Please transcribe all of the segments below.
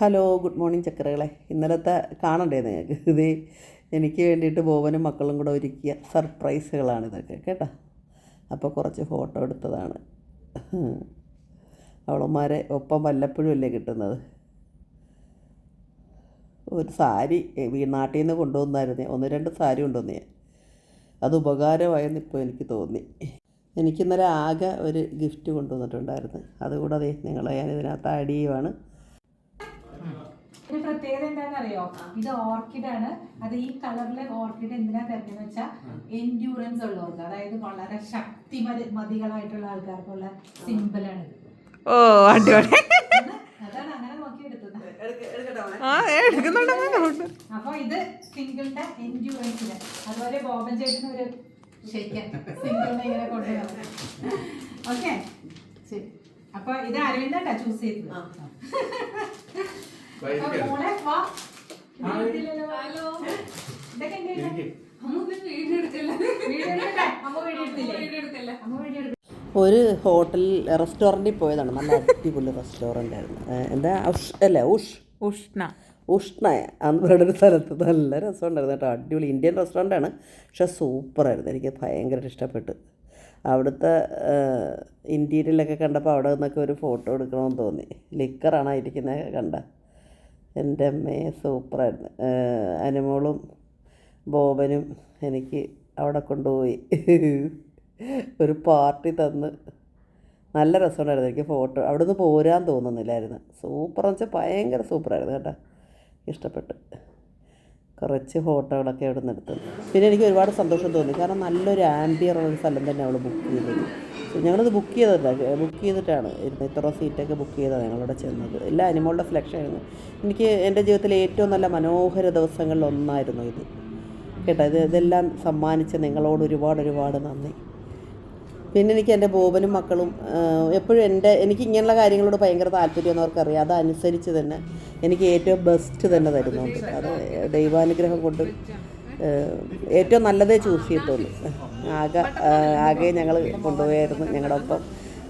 Hello good morning ചക്കരകളെ. ഇന്നലത്തെ കാണണ്ടേ നിങ്ങൾക്ക് ഇത് എനിക്ക് വേണ്ടിയിട്ട് ബോവനും മക്കളും കൂടെ ഒരുക്കിയ സർപ്രൈസുകളാണ് ഇതൊക്കെ കേട്ടോ. അപ്പോൾ കുറച്ച് ഫോട്ടോ എടുത്തതാണ്. അവളന്മാരെ ഒപ്പം വല്ലപ്പോഴും അല്ലേ കിട്ടുന്നത്? ഒരു സാരി നാട്ടിൽ നിന്ന് കൊണ്ടുവന്നായിരുന്നേ. ഒന്ന് രണ്ട് സാരി കൊണ്ടുവന്നേ. അത് ഉപകാരമായെന്ന് ഇപ്പോൾ എനിക്ക് തോന്നി. എനിക്കിന്നലെ ആകെ ഒരു ഗിഫ്റ്റ് കൊണ്ടുവന്നിട്ടുണ്ടായിരുന്നു. അതുകൂടാതെ നിങ്ങളെ ഞാൻ ഇതിനകത്ത് ആഡ് ചെയ്യുവാണ്. ഒരു പ്രത്യേകത എന്താണെന്നറിയോ? ഇത് ഓർക്കിഡ് ആണ്. അത് ഈ കളറിലെ ഓർക്കിഡ് എന്തിനാ തരുന്നത് വെച്ചാൽ എൻഡ്യൂറൻസ് ഉള്ളവർക്ക് അതായത് വളരെ ശക്തി മതികളായിട്ടുള്ള ആൾക്കാർക്കുള്ള സിമ്പിൾ ആണ് ഓ അടിപൊളി. അതാണ് അങ്ങനെ അപ്പൊ ഇത് സിംഗിളിന്റെ എൻഡ്യൂറൻസിന് അതുപോലെ ബോബൻ ചേട്ടന് ഒരു ശരിക്കും സിംഗിളിനെ ഇങ്ങനെ കൊണ്ടുവരാം. ഓക്കെ? ശരി. അപ്പൊ ഇത് അരവിന്ദാട്ടാ ചൂസ് ചെയ്തത്? ഒരു ഹോട്ടൽ റെസ്റ്റോറന്റിൽ പോയതാണ്. നല്ല അടിപൊളി റെസ്റ്റോറന്റ് ആയിരുന്നു. എന്താ? ഉഷ് അല്ലേ? ഉഷ്. ഉഷ്ണ. ഉഷ്ണ. അന്ന് പറയുന്ന ഒരു സ്ഥലത്ത് നല്ല രസമുണ്ടായിരുന്നു കേട്ടോ. അടിപൊളി ഇന്ത്യൻ റെസ്റ്റോറന്റാണ് പക്ഷെ സൂപ്പറായിരുന്നു എനിക്ക് ഭയങ്കര ഇഷ്ടപ്പെട്ടു. അവിടുത്തെ ഇന്റീരിയലൊക്കെ കണ്ടപ്പോൾ അവിടെ നിന്നൊക്കെ ഒരു ഫോട്ടോ എടുക്കണമെന്ന് തോന്നി. ലിക്കറാണ് ഇരിക്കുന്നത് കണ്ട. എന്റെ അമ്മയെ സൂപ്പറായിരുന്നു അനുമോളും ബോബനും എനിക്ക് അവിടെ കൊണ്ടുപോയി. ഒരു പാർട്ടി തന്ന്. നല്ല രസമുണ്ടായിരുന്നു എനിക്ക് ഫോട്ടോ. അവിടെ നിന്ന് പോരാൻ തോന്നുന്നില്ലായിരുന്നു. സൂപ്പർ എന്ന് വെച്ചാൽ ഭയങ്കര സൂപ്പറായിരുന്നു കേട്ടോ. ഇഷ്ടപ്പെട്ട്. കുറച്ച് ഫോട്ടോകളൊക്കെ അവിടെ നിന്ന് എടുത്തു. പിന്നെ എനിക്ക് ഒരുപാട് സന്തോഷം തോന്നി. കാരണം നല്ലൊരു ആംബിയർ ഉള്ള സ്ഥലം തന്നെ അവൾ ബുക്ക് ചെയ്തത് ഞങ്ങളത് ബുക്ക് ചെയ്തതല്ല ബുക്ക് ചെയ്തിട്ടാണ് ഇത്ര സീറ്റൊക്കെ ബുക്ക് ചെയ്താണ് ഞങ്ങളവിടെ ചെന്നത്. എല്ലാ അനിമോളുടെ സെലക്ഷൻ ആയിരുന്നു. എനിക്ക് എന്റെ ജീവിതത്തിലെ ഏറ്റവും നല്ല മനോഹര ദിവസങ്ങളിൽ ഒന്നായിരുന്നു ഇത്. കേട്ടോ? ഇത് ഇതെല്ലാം സമ്മാനിച്ച നിങ്ങളോട് ഒരുപാട് ഒരുപാട് നന്ദി. പിന്നെ എനിക്ക് എന്റെ ബോബനും മക്കളും എപ്പോഴും എന്റെ എനിക്ക് ഇങ്ങനെയുള്ള കാര്യങ്ങളോട് ഭയങ്കര താല്പര്യം അവർക്കറിയാം. അതനുസരിച്ച് തന്നെ എനിക്ക് ഏറ്റവും ബെസ്റ്റ് തന്നെ തരുന്നുണ്ട്. അത് ദൈവാനുഗ്രഹം കൊണ്ട് ഏറ്റവും നല്ലതേ ചൂസ് ചെയ്യത്തുള്ളൂ ആകെ ആകെ ഞങ്ങൾ കൊണ്ടുപോയായിരുന്നു ഞങ്ങളുടെ ഒപ്പം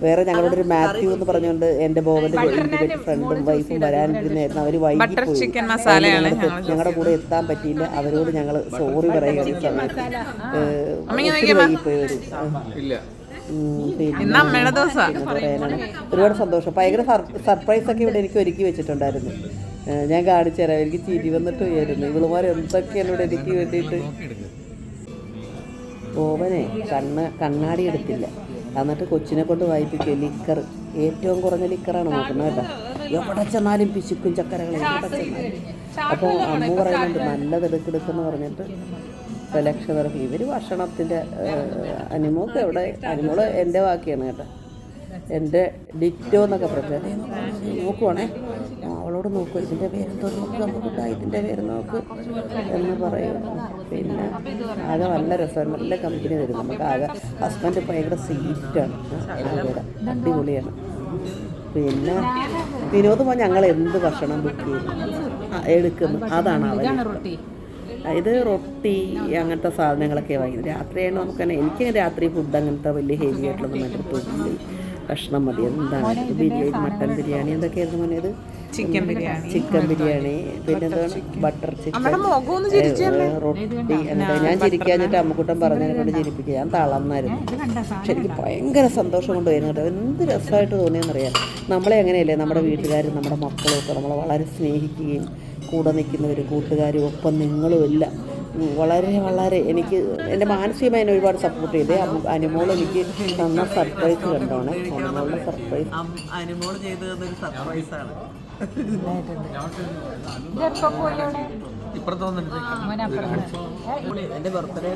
വേറെ ഞങ്ങളുടെ ഒരു മാത്യു എന്ന് പറഞ്ഞുകൊണ്ട് എന്റെ ബോബന്റെ ഫ്രണ്ടും വൈഫും വരാനിരുന്നായിരുന്നു അവർ വൈകി പോയി. ചിക്കൻ മസാലയാണ് ഞങ്ങളുടെ കൂടെ എത്താൻ പറ്റിയില്ല. അവരോട് ഞങ്ങൾ സോറി പറയുകയാണ് ഈ സമയത്ത്. ഒത്തിരി വൈകിപ്പോയി വരും പിന്നെ ഒരുപാട് സന്തോഷം. ഭയങ്കര സർപ്രൈസ് ഒക്കെ ഇവിടെ എനിക്ക് ഒരുക്കി വെച്ചിട്ടുണ്ടായിരുന്നു. ഞാൻ കാണിച്ചു തരാം. എനിക്ക് ചിരി വന്നിട്ട് പോയായിരുന്നു ഇവളുമാർ എന്തൊക്കെയാണ് ഇവിടെ എനിക്ക് വേണ്ടിയിട്ട് ഓവനെ കണ്ണ് കണ്ണാടി എടുത്തില്ല. എന്നിട്ട് കൊച്ചിനെ കൊണ്ട് വായിപ്പിക്കുക. ലിക്കർ. ഏറ്റവും കുറഞ്ഞ ലിക്കറാണ് നോക്കുന്നത് കേട്ടോ. എവിടെ ചെന്നാലും പിശുക്കും ചക്കരകളും എവിടെ ചെന്നാലും. അപ്പോൾ അമ്മ പറയുന്നുണ്ട് നല്ലത് എടുക്കെടുക്കെന്ന് പറഞ്ഞിട്ട് സെലക്ഷൻ ഇറക്കി ഇവർ ഭക്ഷണത്തിന്റെ അനിമോക്ക് എവിടെ അനിമോൾ എന്റെ വാക്കിയാണ് കേട്ടോ. എന്റെ ഡിറ്റോ എന്നൊക്കെ പറഞ്ഞു നോക്കുവാണേ. അവളോട് നോക്കും ഇതിന്റെ പേരെന്തോ നോക്ക് നമുക്ക് ഇതിന്റെ പേര് നോക്ക് എന്ന് പറയും. പിന്നെ ആകെ നല്ല രസമാണ് നല്ല കമ്പനി തരും. നമുക്ക് ആകെ ഹസ്ബൻഡ് ഭയങ്കര സീറ്റാണ് അടിപൊളിയാണ്. പിന്നെ വിനോദ് പോ ഞങ്ങൾ എന്ത് ഭക്ഷണം ബുക്ക് ചെയ്തു? എടുക്കുന്നു. അതാണ് അവർ ഇത് റൊട്ടി അങ്ങനത്തെ സാധനങ്ങളൊക്കെ വാങ്ങി രാത്രിയാണ് നമുക്ക് തന്നെ എനിക്ക് രാത്രി ഫുഡ് അങ്ങനത്തെ വലിയ ഹെവി ആയിട്ടുള്ളതൊന്നും എടുത്തു കഷ്ണം മതി. എന്താണ്? ബിരിയാണി മട്ടൻ ബിരിയാണി എന്തൊക്കെയായിരുന്നു പറഞ്ഞത് ചിക്കൻ ബിരിയാണി. ചിക്കൻ ബിരിയാണി പിന്നെ എന്താണ്? Butter chicken. റൊട്ടി എന്താ ഞാൻ ചിരിക്കാഞ്ഞിട്ട് അമ്മക്കുട്ടൻ പറഞ്ഞതിനെ കൊണ്ട് ചിരിപ്പിക്കുക ഞാൻ തളർന്നായിരുന്നു. പക്ഷെ എനിക്ക് ഭയങ്കര സന്തോഷം കൊണ്ട് വരുന്നു കേട്ടോ. എന്ത് രസമായിട്ട് തോന്നിയെന്നറിയാം നമ്മളെ എങ്ങനെയല്ലേ? നമ്മുടെ വീട്ടുകാരും നമ്മുടെ മക്കളും ഒക്കെ നമ്മളെ വളരെ സ്നേഹിക്കുകയും കൂടെ നിൽക്കുന്നവരും കൂട്ടുകാരും ഒപ്പം നിങ്ങളും എല്ലാം വളരെ വളരെ എനിക്ക് എന്റെ മാനസികമായി എന്നെ ഒരുപാട് സപ്പോർട്ട് ചെയ്തേ. അനുമോൾ എനിക്ക് തന്ന സർപ്രൈസ് കണ്ടോണേ. അനുമോളുടെ സർപ്രൈസ് അനുമോൾ ചെയ്തു തന്നൊരു സർപ്രൈസാണ് എന്റെ ബർത്ത്ഡേ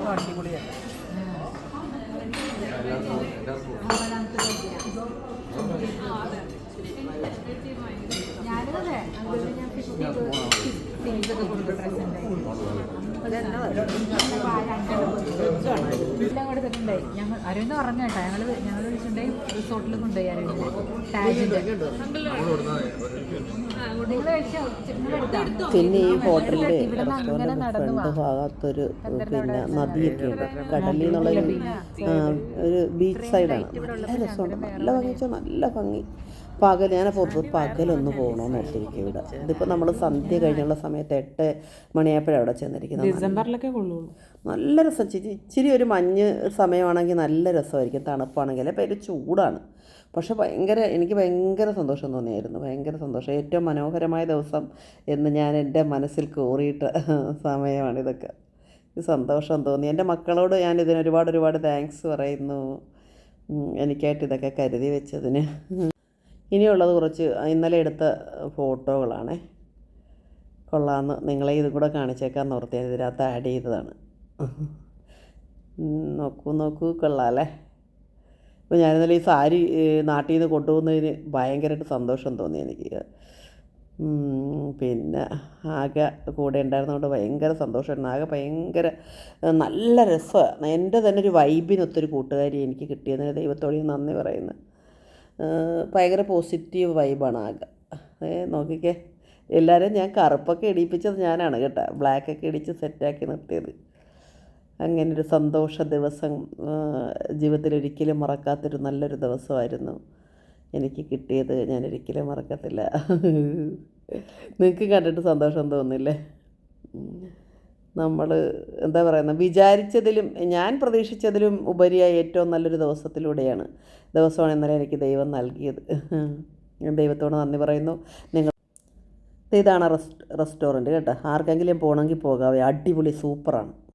ഞാൻ കൊടുത്തു ഞങ്ങൾ അരവിന്ദ് പറഞ്ഞു കേട്ടോ ഞങ്ങൾ ഞങ്ങൾ വിളിച്ചിട്ടുണ്ടായി റിസോർട്ടിൽ കൊണ്ടുപോയി അരവിന്ദ് ടാജിന്റെ പിന്നെ ഈ ഹോട്ടലിന്റെ റെസ്റ്റോറന്റിന്റെ ഫ്രണ്ട് ഭാഗത്തൊരു പിന്നെ നദിയൊക്കെ ഉണ്ട്. കടലിൽ നിന്നുള്ളൊരു ഒരു ബീച്ച് സൈഡാണ് നല്ല രസമുണ്ട്. നല്ല ഭംഗി വെച്ചാൽ നല്ല ഭംഗി. പകൽ ഞാനപ്പോൾ പകലൊന്ന് പോകണമെന്ന് ഓർത്തിരിക്കും ഇവിടെ. ഇതിപ്പോൾ നമ്മൾ സന്ധ്യ കഴിഞ്ഞുള്ള സമയത്ത് എട്ട് മണിയായപ്പോഴാണ് അവിടെ ചെന്നിരിക്കുന്നത്. ഡിസംബറിലൊക്കെ കൊള്ളുള്ളൂ. നല്ല രസം. ഇച്ചിരി ഇച്ചിരി ഒരു മഞ്ഞ് സമയമാണെങ്കിൽ നല്ല രസമായിരിക്കും. തണുപ്പാണെങ്കിൽ അപ്പോൾ ഒരു ചൂടാണ്. പക്ഷെ ഭയങ്കര എനിക്ക് ഭയങ്കര സന്തോഷം തോന്നിയായിരുന്നു. ഭയങ്കര സന്തോഷം. ഏറ്റവും മനോഹരമായ ദിവസം എന്ന് ഞാൻ എന്റെ മനസ്സിൽ കോറിയിട്ട സമയമാണ് ഇതൊക്കെ. സന്തോഷം തോന്നി. എന്റെ മക്കളോട് ഞാൻ ഇതിന് ഒരുപാട് ഒരുപാട് താങ്ക്സ് പറയുന്നു. എനിക്കായിട്ട് ഇതൊക്കെ കരുതി വെച്ചതിന്. ഇനിയുള്ളത് കുറച്ച് ഇന്നലെ എടുത്ത ഫോട്ടോകളാണേ. കൊള്ളാമെന്ന് നിങ്ങളെ ഇതും കൂടെ കാണിച്ചേക്കാൻ നിർത്തി ഇതിനകത്ത് ആഡ് ചെയ്തതാണ്. നോക്കൂ നോക്കൂ കൊള്ളാമല്ലേ അപ്പോൾ ഞാനിന്നലെ ഈ സാരി നാട്ടിൽ നിന്ന് കൊണ്ടുപോകുന്നതിന് ഭയങ്കരമായിട്ട് സന്തോഷം തോന്നി എനിക്ക്. പിന്നെ ആകെ കൂടെ ഉണ്ടായിരുന്നതുകൊണ്ട് ഭയങ്കര സന്തോഷമായിരുന്നു. ആകെ ഭയങ്കര നല്ല രസമാണ് എന്റെ തന്നെ ഒരു വൈബിനൊത്തൊരു കൂട്ടുകാരി എനിക്ക് കിട്ടിയതിന് ദൈവത്തോട് നന്ദി പറയുന്നു. ഭയങ്കര പോസിറ്റീവ് വൈബാണ് ആകെ. ഏ നോക്കിക്കേ. എല്ലാവരും ഞാൻ കറുപ്പൊക്കെ ഇടിപ്പിച്ചത് ഞാനാണ് കേട്ടോ. ബ്ലാക്കൊക്കെ ഇടിച്ച് സെറ്റാക്കി നിർത്തിയത്. ഒരു സന്തോഷ ദിവസം ജീവിതത്തിൽ ഒരിക്കലും മറക്കാത്തൊരു നല്ലൊരു ദിവസമായിരുന്നു. എനിക്ക് കിട്ടിയത് ഞാൻ ഒരിക്കലും മറക്കത്തില്ല. നിങ്ങൾക്ക് കണ്ടിട്ട് സന്തോഷം തോന്നില്ലേ? നമ്മൾ എന്താ പറയുന്നത് വിചാരിച്ചതിലും ഞാൻ പ്രതീക്ഷിച്ചതിലും ഉപരിയായി ഏറ്റവും നല്ലൊരു ദിവസത്തിലൂടെയാണ് ദിവസമാണ് ഇന്നലെ എനിക്ക് ദൈവം നൽകിയത്. ഞാൻ ദൈവത്തോട് നന്ദി പറയുന്നു. നിങ്ങൾ ഇതാണ് റെസ്റ്റ് റെസ്റ്റോറന്റ് കേട്ടോ. ആർക്കെങ്കിലും പോകണമെങ്കിൽ പോകാവേ അടിപൊളി സൂപ്പറാണ്.